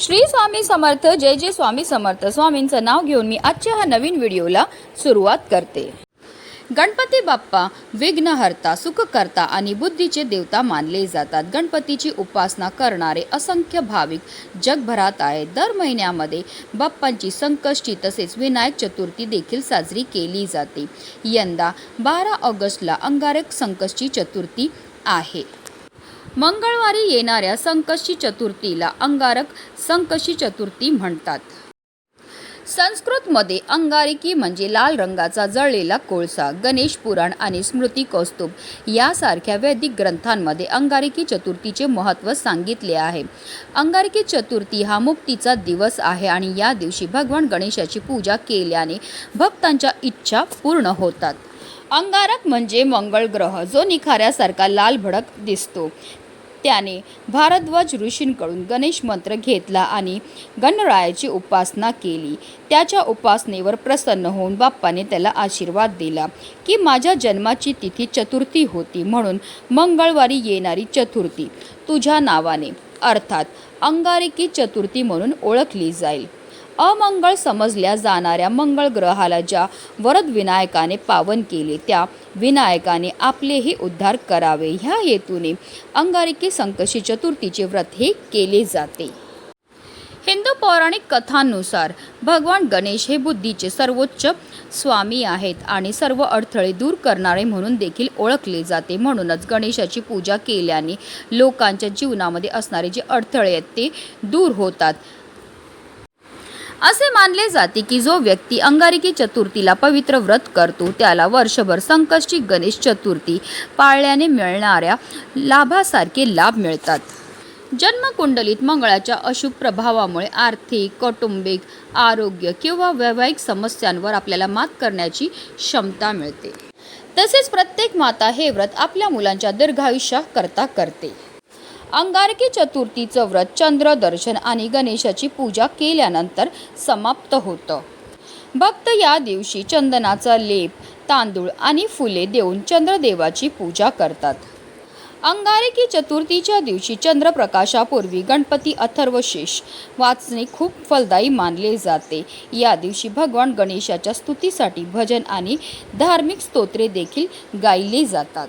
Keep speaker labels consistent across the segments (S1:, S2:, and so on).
S1: श्री स्वामी समर्थ जय जय स्वामी समर्थ. स्वामींचं नाव घेऊन मी आजच्या ह्या नवीन व्हिडिओला सुरुवात करते. गणपती बाप्पा विघ्नहर्ता सुखकर्ता आणि बुद्धीचे देवता मानले जातात. गणपतीची उपासना करणारे असंख्य भाविक जगभरात आहेत. दर महिन्यामध्ये बाप्पांची संकष्टी तसेच विनायक चतुर्थी देखील साजरी केली जाते. यंदा बारा ऑगस्टला अंगारक संकष्टी चतुर्थी आहे. मंगळवारी येणाऱ्या संकष्टी चतुर्थीला अंगारक संकष्टी चतुर्थी म्हणतात. संस्कृतमध्ये अंगारिकी म्हणजे लाल रंगाचा जळलेला कोळसा गणेश पुराण आणि स्मृती कौस्तुभ यासारख्या वैदिक ग्रंथांमध्ये अंगारिकी चतुर्थीचे महत्त्व सांगितले आहे. अंगारिकी चतुर्थी हा मुक्तीचा दिवस आहे आणि या दिवशी भगवान गणेशाची पूजा केल्याने भक्तांच्या इच्छा पूर्ण होतात. अंगारक म्हणजे मंगळ ग्रह जो निखाऱ्यासारखा लाल भडक दिसतो. त्याने भारद्वाज ऋषींकडून गणेश मंत्र घेतला आणि गणरायाची उपासना केली. त्याच्या उपासनेवर प्रसन्न होऊन बाप्पाने त्याला आशीर्वाद दिला की माझ्या जन्माची तिथी चतुर्थी होती म्हणून मंगळवारी येणारी चतुर्थी तुझ्या नावाने अर्थात अंगारिकी चतुर्थी म्हणून ओळखली जाईल. अमंगळ समजल्या जाणाऱ्या मंगळ ग्रहाला ज्या वरद विनायकाने पावन केले त्या विनायकाने आपलेही उद्धार करावे. ह्या हेतूने अंगारिकी संकशी चतुर्थीचे व्रत हे केले जाते. हिंदू पौराणिक कथांनुसार भगवान गणेश हे बुद्धीचे सर्वोच्च स्वामी आहेत आणि सर्व अडथळे दूर करणारे म्हणून देखील ओळखले जाते. म्हणूनच गणेशाची पूजा केल्याने लोकांच्या जीवनामध्ये असणारे जे अडथळे आहेत ते दूर होतात. असे मानले जाते की जो व्यक्ती अंगारिकी चतुर्थीला पवित्र व्रत करतो त्याला वर्षभर संकष्टी गणेश चतुर्थी पाळल्याने मिळणाऱ्या लाभासारखे लाभ मिळतात. जन्मकुंडलीत मंगळाच्या अशुभ प्रभावामुळे आर्थिक कौटुंबिक आरोग्य किंवा वैवाहिक समस्यांवर आपल्याला मात करण्याची क्षमता मिळते. तसेच प्रत्येक माता हे व्रत आपल्या मुलांच्या दीर्घायुष्याकरता करते. अंगारकी चतुर्थीचं व्रत चंद्र दर्शन आणि गणेशाची पूजा केल्यानंतर समाप्त होतं. भक्त या दिवशी चंदनाचा लेप तांदूळ आणि फुले देऊन चंद्रदेवाची पूजा करतात. अंगारकी चतुर्थीच्या दिवशी चंद्रप्रकाशापूर्वी गणपती अथर्वशेष वाचणे खूप फलदायी मानले जाते. या दिवशी भगवान गणेशाच्या स्तुतीसाठी भजन आणि धार्मिक स्तोत्रे देखील गायली जातात.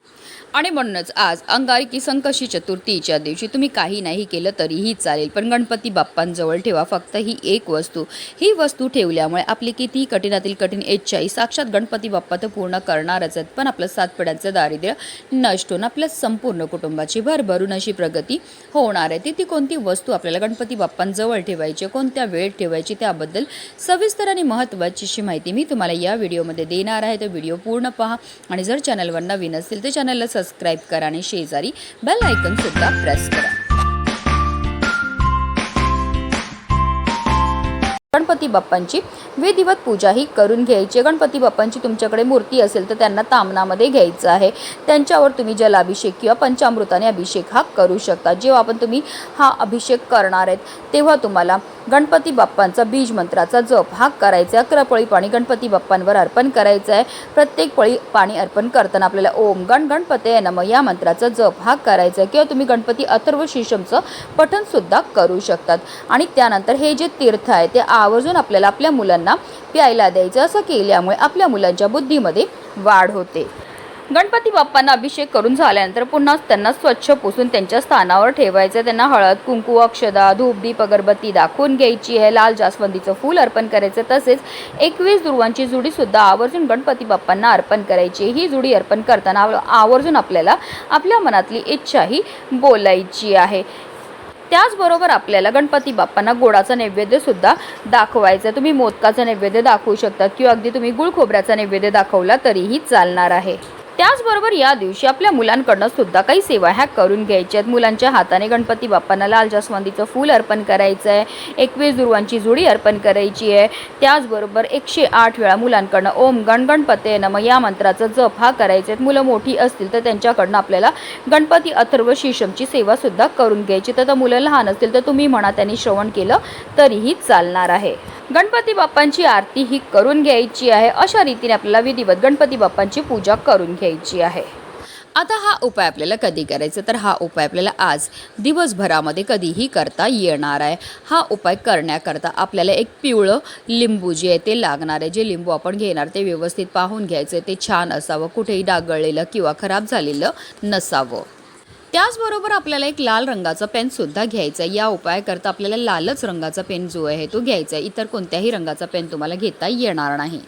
S1: आणि म्हणूनच आज अंगारकी संकशी चतुर्थीच्या दिवशी? तुम्ही काही नाही केलं तरीही चालेल पण गणपती बाप्पांजवळ ठेवा फक्त ही एक वस्तू. ही वस्तू ठेवल्यामुळे आपली किती कठीणातील कठीण इच्छाही साक्षात गणपती बाप्पा तर पूर्ण करणारच आहेत. पण आपलं सात पिढ्यांचं दारिद्र्य नष्ट होऊन आपल्या संपूर्ण कुटुंबाची भरभरून अशी प्रगती होणार आहे. ती ती कोणती वस्तू आपल्याला गणपती बाप्पांजवळ ठेवायची कोणत्या वेळेत ठेवायची त्याबद्दल सविस्तर आणि महत्त्वाची अशी माहिती मी तुम्हाला या व्हिडिओमध्ये देणार आहे. तर व्हिडिओ पूर्ण पहा आणि जर चॅनलवर नवीन असेल तर चॅनलला सबस्क्राईब करा आणि शेजारी बेल आयकन सुद्धा प्रेस करा. गणपती बाप्पांची. विधिवत पूजाही करून घ्यायची गणपती बाप्पांची तुमच्याकडे मूर्ती असेल तर त्यांना तामनामध्ये घ्यायचं आहे. त्यांच्यावर तुम्ही जलाभिषेक किंवा पंचामृताने अभिषेक हा करू शकता. जेव्हा आपण तुम्ही हा अभिषेक करणार आहेत तेव्हा तुम्हाला गणपती बाप्पांचा बीज मंत्राचा जप हा करायचा आहे. अकरा पळी पाणी गणपती बाप्पांवर अर्पण करायचं आहे. प्रत्येक पळी पाणी अर्पण करताना आपल्याला ओम गण गणपते नम या मंत्राचा जप हा करायचा आहे. किंवा तुम्ही गणपती अथर्व शिशमचं पठणसुद्धा करू शकतात. आणि त्यानंतर हे जे तीर्थ आहे ते आवर्जून आपल्याला आपल्या मुलांना प्यायला द्यायचं असं केल्यामुळे आपल्या मुलांच्या बुद्धीमध्ये वाढ होते. गणपती बाप्पांना अभिषेक करून झाल्यानंतर पुन्हा त्यांना स्वच्छ पुसून त्यांच्या स्थानावर ठेवायचं. त्यांना हळद कुंकू अक्षदा धूप दीप अगरबत्ती दाखवून घ्यायची. आहे लाल जास्वंदीचं फूल अर्पण करायचं. तसेच एकवीस दुर्वांची जुडीसुद्धा आवर्जून गणपती बाप्पांना अर्पण करायची. ही जुडी अर्पण करताना आवर्जून आपल्याला आपल्या मनातली इच्छाही बोलायची आहे. त्याचबरोबर आपल्याला गणपती बाप्पांना गोडाचा नैवेद्य सुद्धा दाखवायचा आहे. तुम्ही मोदकाचा नैवेद्य दाखवू शकता किंवा अगदी तुम्ही गुळ खोबऱ्याचा नैवेद्य दाखवला तरीही चालणार आहे त्याचबरोबर या दिवशी आपल्या मुलांकडनं सुद्धा काही सेवा ह्या करून घ्यायच्या आहेत. मुलांच्या हाताने गणपती बाप्पांना लाल जास्वंदीचं फूल अर्पण करायचं आहे एकवीस दुर्वांची जुडी अर्पण करायची आहे. त्याचबरोबर एकशे आठ वेळा मुलांकडनं ओम गण गणपते नम या मंत्राचा जप हा करायचा आहेत मुलं मोठी असतील तर त्यांच्याकडनं आपल्याला गणपती अथर्व शीशमची सेवा सुद्धा करून घ्यायची. तर मुलं लहान असतील तर तुम्ही म्हणा त्यांनी श्रवण केलं तरीही चालणार आहे. गणपती बाप्पांची आरती ही करून घ्यायची आहे. अशा रीतीने आपल्याला विधिवत गणपती बाप्पांची पूजा करून घ्यायची घ्यायची आहे. आता हा उपाय आपल्याला कधी करायचा? तर हा उपाय आपल्याला आज दिवसभरामध्ये कधीही करता येणार आहे. हा उपाय करण्याकरता आपल्याला एक पिवळं लिंबू जे आहे ते लागणार आहे. जे लिंबू आपण घेणार ते व्यवस्थित पाहून घ्यायचं ते छान असावं. कुठेही डागळलेलं किंवा खराब झालेलं नसावं. त्याचबरोबर आपल्याला एक लाल रंगाचा पेनसुद्धा घ्यायचा आहे. या उपायाकरता आपल्याला लालच रंगाचा पेन जो आहे तो घ्यायचा आहे. इतर कोणत्याही रंगाचा पेन तुम्हाला घेता येणार नाही.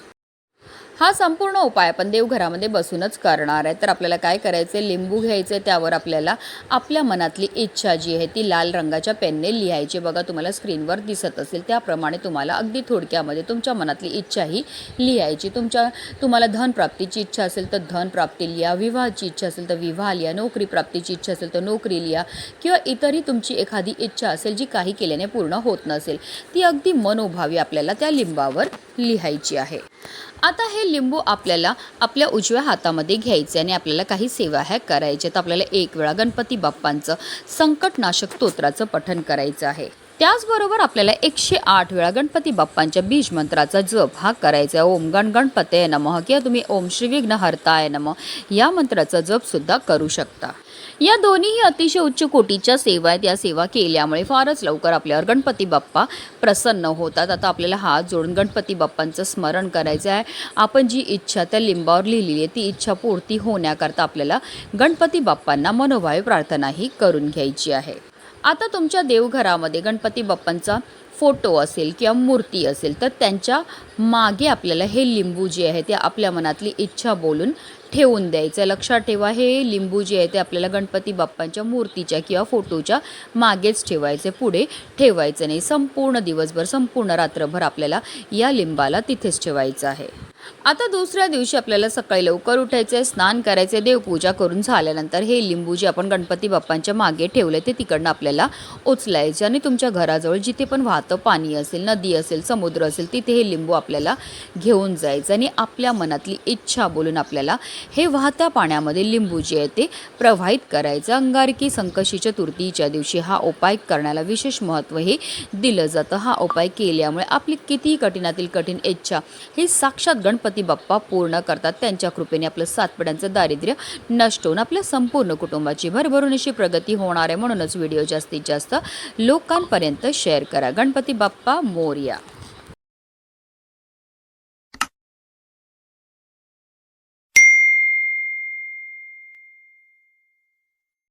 S1: हा संपूर्ण उपाय आपण देवघरामध्ये बसूनच करणार आहे. तर आपल्याला काय करायचं आहे लिंबू घ्यायचं त्यावर आपल्याला आपल्या मनातली इच्छा जी आहे ती लाल रंगाच्या पेनने लिहायची. बघा तुम्हाला स्क्रीनवर दिसत असेल त्याप्रमाणे तुम्हाला अगदी थोडक्यामध्ये तुमच्या मनातली इच्छाही लिहायची. तुमच्या तुम्हाला धनप्राप्तीची इच्छा असेल तर धनप्राप्ती लिहा. विवाहाची इच्छा असेल तर विवाह लिहा. नोकरी प्राप्तीची इच्छा असेल तर नोकरी लिहा. किंवा इतरही तुमची एखादी इच्छा असेल जी काही केल्याने पूर्ण होत नसेल ती अगदी मनोभावी आपल्याला त्या लिंबावर लिहायची आहे. आता हे लिंबू आपल्याला आपल्या उजव्या हातामध्ये घ्यायचे आणि आपल्याला काही सेवा ह्या करायच्या तर आपल्याला एक वेळा गणपती बाप्पांचं संकटनाशक स्तोत्राचं पठण करायचं आहे. त्याचबरोबर आपल्याला एकशे आठ वेळा गणपती बाप्पांच्या बीज मंत्राचा जप हा करायचा आहे. ओम गण गणपते नमः किंवा तुम्ही ओम श्री विघ्न हरताय नम या मंत्राचा जप सुद्धा करू शकता. या दोन्हीही अतिशय उच्च कोटीच्या सेवा आहेत. या सेवा केल्यामुळे फारच लवकर आपल्यावर गणपती बाप्पा प्रसन्न होतात. आता आपल्याला हात जोडून गणपती बाप्पांचं स्मरण करायचं आहे. आपण जी इच्छा त्या लिंबावर लिहिलेली आहे ती इच्छा पूर्ती होण्याकरता आपल्याला गणपती बाप्पांना मनोभावी प्रार्थनाही करून घ्यायची आहे. आता तुमच्या देवघरामध्ये गणपती बाप्पांचा फोटो असेल किंवा मूर्ती असेल तर त्यांच्या मागे आपल्याला हे लिंबू जे आहे ते आपल्या मनातली इच्छा बोलून ठेवून द्यायचं. लक्षात ठेवा हे लिंबू जे आहे ते आपल्याला गणपती बाप्पांच्या मूर्तीच्या किंवा फोटोच्या मागेच ठेवायचे पुढे ठेवायचं नाही. संपूर्ण दिवसभर संपूर्ण रात्रभर आपल्याला या लिंबाला तिथेच ठेवायचं आहे. आता दुसऱ्या दिवशी आपल्याला सकाळी लवकर उठायचं आहे स्नान करायचे देवपूजा करून झाल्यानंतर हे लिंबू जे आपण गणपती बाप्पांच्या मागे ठेवले ते तिकडनं आपल्याला उचलायचे आणि तुमच्या घराजवळ जिथे पण वाहतं पाणी असेल नदी असेल समुद्र असेल तिथे हे लिंबू आपल्याला घेऊन जायचं आणि आपल्या मनातली इच्छा बोलून आपल्याला हे वाहत्या पाण्यामध्ये लिंबू जे आहे ते प्रवाहित करायचं. अंगारकी संकशी चतुर्थीच्या दिवशी हा उपाय करण्याला विशेष महत्त्व हे दिलं जातं. हा उपाय केल्यामुळे आपली कितीही कठीणातील कठीण इच्छा ही साक्षात गणपती बाप्पा पूर्ण करतात. त्यांच्या कृपेने आपलं सातपड्यांचं दारिद्र्य नष्ट होऊन आपल्या संपूर्ण कुटुंबाची भरभरून अशी प्रगती होणार आहे. म्हणूनच व्हिडिओ जास्तीत जास्त लोकांपर्यंत शेअर करा. गणपती बाप्पा मोरया.